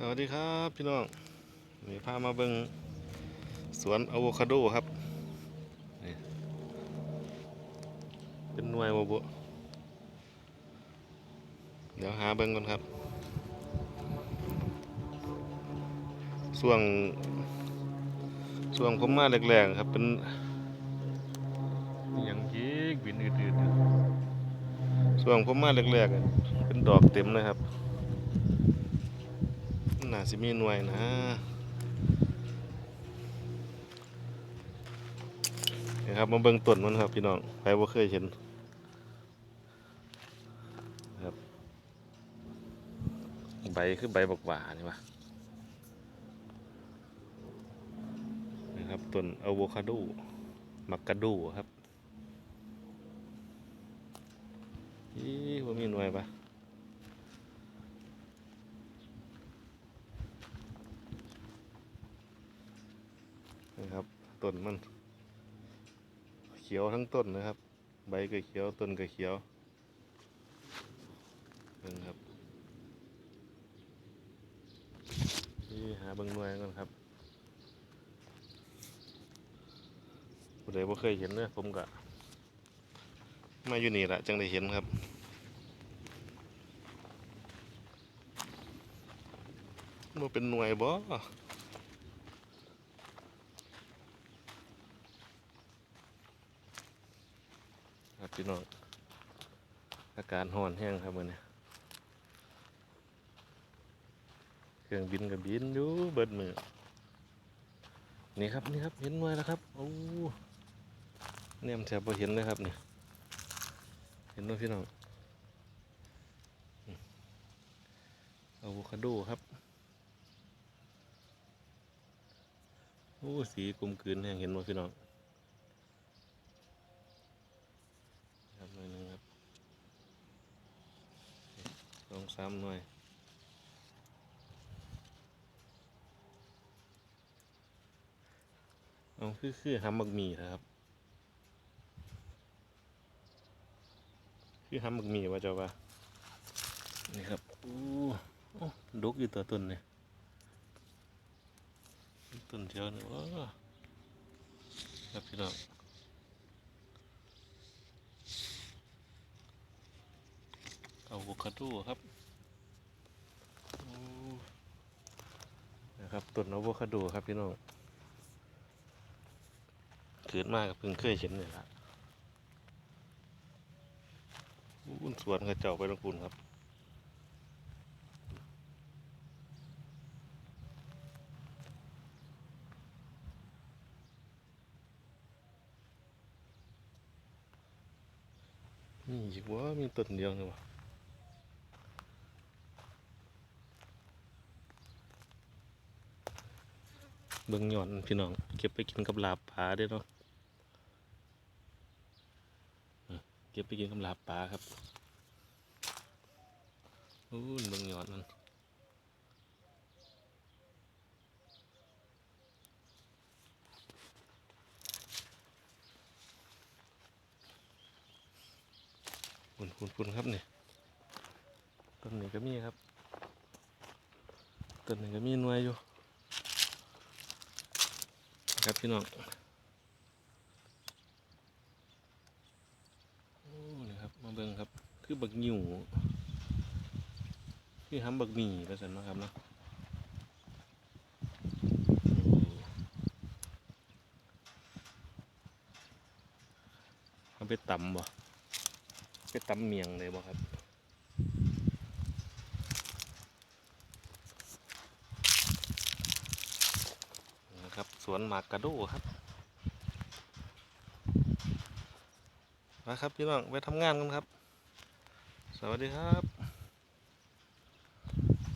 สวัสดีครับพี่น้องนี่พามาเบิ่งสวนอะโวคาโดครับนี่เป็นหน่วยบ่บุเดี๋ยวหาเบิ่งก่อนครับช่วงช่วงผมมาแรกๆครับเป็นอย่างยีกบินอืดๆอยู่ช่วงผมมาแรกๆเป็นดอกเต็มเลยครับ น่าสิมีหน่วยนะนี่ครับมาเบิ่งต้นมันครับพี่น้องใครบ่เคยเห็นครับใบคือใบบักหวานี่วะนี่ครับต้นอะโวคาโดมักกะดูครับอีว่ามีหน่วยปะ นะครับ ต้นมัน เขียวทั้งต้นนะครับ ใบก็เขียวต้นก็เขียวเบิ่งครับนี่หาเบิ่งหน่วยก่อนครับผู้ใดบ่เคยเห็นเนี่ยผมก็มาอยู่นี่ละจังได้เห็นครับบ่เป็นหน่วยบ่ ครับพี่น้องอาการห่อนแห้งครับมันนี้เครื่องบินกับบินอยู่เบิดมือนี่ครับนี่ครับเห็นหน่วยแล้วครับโอ้เนี่ยมันแทบพอเห็นเลยครับนี่เห็นไหมพี่น้องอืมอะโวคาโดครับโอ้สีกลมกลืนแห้งเห็นไหมพี่น้อง ครับ หน่อยนึงครับสองสามหน่วยเอาคือคือหำบักมีนะครับ คือหำบักมีว่าจ้าว่านี่ครับโอ้โอ้ดกอยู่ตัวต้นเนี่ยต้นเชียวเนี่ยว้าครับพี่น้อง อะโวคาโดครับนะครับต้นอะโวคาโดครับพี่น้องเกิดมากกับเพิ่งเคยเห็นเนี่ยละอู้สวนกระเจ้าไปลงคุณครับนี่อีกว่ามีต้นเดียวเลยวะ เบิ่งหย่อนพี่น้อง เก็บไปกินกับลาบปลาได้เนาะเก็บไปกินกับลาบปลาครับอู้เบิ่งหย่อนมันคุณคุณคุณครับเนี่ยต้นนี้ก็มีครับต้นนี้ก็มีหน่วยอยู่ ครับพี่น้องโอ้นี่ครับมาเบิ่งครับ คือบักหยู่คือทำบักหมี่ประสันเนะครับเนาะเอาไปตำบ่ไปตำเมียงเลยบ่ครับ นะครับ สวนหมากกระโดครับมาครับพี่น้องไปทำงานกันครับ สวัสดีครับ